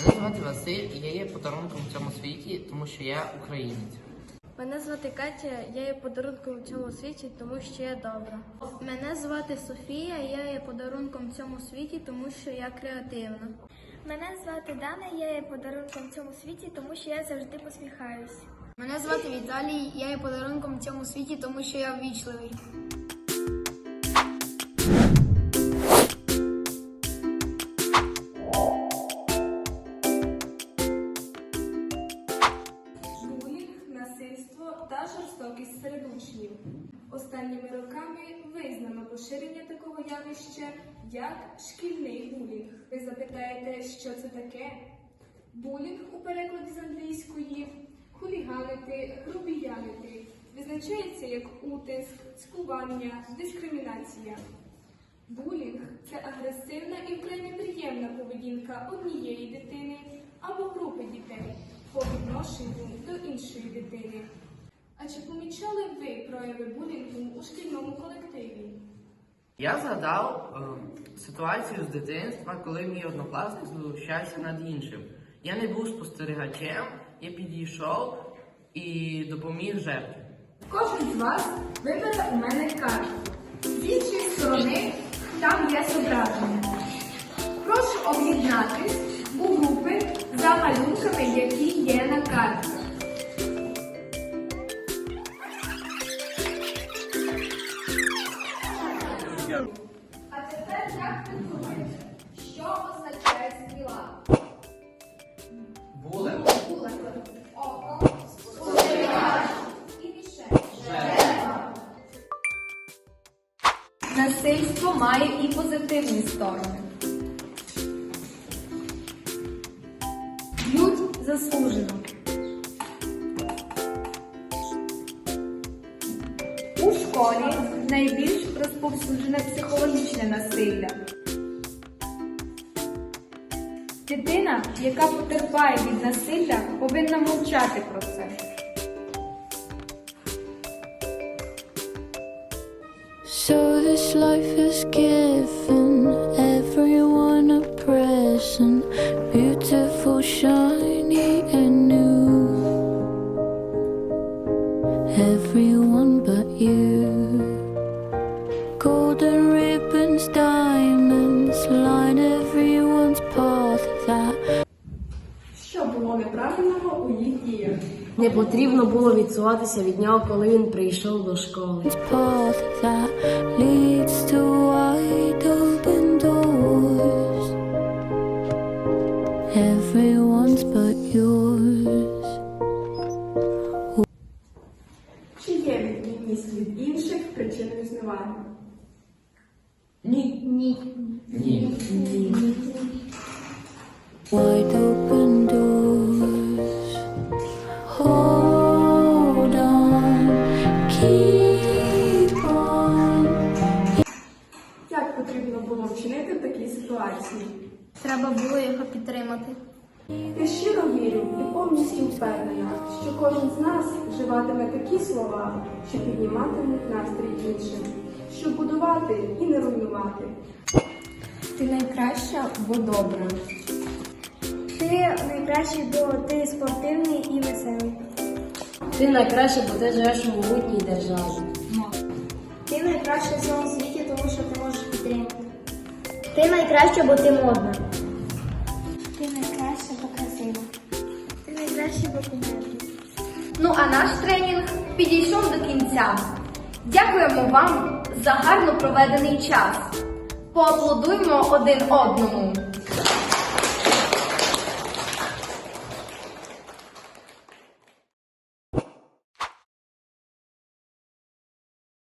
Мене звати Василь, і я є подарунком в цьому світі, тому що я українець. Мене звати Катя, я є подарунком в цьому світі, тому що я добра. Мене звати Софія, я є подарунком в цьому світі, тому що я креативна. Мене звати Дана, я є подарунком в цьому світі, тому що я завжди посміхаюсь. Мене звати Віталій, я є подарунком в цьому світі, тому що я ввічливий. Та жорстокість серед учнів. Останніми роками визнано поширення такого явища як шкільний булінг. Ви запитаєте, що це таке? Булінг у перекладі з англійської хуліганити, грубіянити визначається як утиск, цькування, дискримінація. Булінг це агресивна і вкрай неприємна поведінка однієї дитини або групи дітей по відношенню до іншої дитини. А чи помічали ви прояви булінгу у шкільному колективі? Я згадав е, ситуацію з дитинства, коли мій однокласник знущався над іншим. Я не був спостерігачем, я підійшов і допоміг жертві. Кожен з вас вибере у мене карту. З іншої сторони там є зображення. Прошу об'єднатись у групи за малюнками, які є на А тепер як ти думаєш, що означає стріла? Були? Була око, спостерігач і мішень. Насильство має і позитивні сторони. Б'ють заслужено. У школі найбільш розповсюджене психологічне насилля. Дитина, яка потерпає від насилля, повинна мовчати про це. So this life has given everyone a present, beautiful, shiny, you. Golden ribbons, diamonds line everyone's path. That Що було неправильного у їх діях? Не потрібно було відсуватися від нього, коли він прийшов до школи. path Ні. Ні. Ні. Wide open doors. Hold on, keep on. Як потрібно було вчинити в такій ситуації? Треба було його підтримати. Я щиро вірю і повністю впевнена, що кожен з нас вживатиме такі слова, що підніматимуть настрій іншим, щоб будувати і не руйнувати. Ти найкраща, бо добра. Ти найкращий, бо ти спортивний і веселий. Ти найкраще, бо ти живеш у могутній державі. Ти найкраща в цьому світі, тому що ти можеш підтримати. Ти найкраща, бо ти модна. Ти найкраща, бо красива. Ти найкраща, бо кумедна. Ну а наш тренінг підійшов до кінця. Дякуємо вам за гарно проведений час. Поаплодуймо один одному.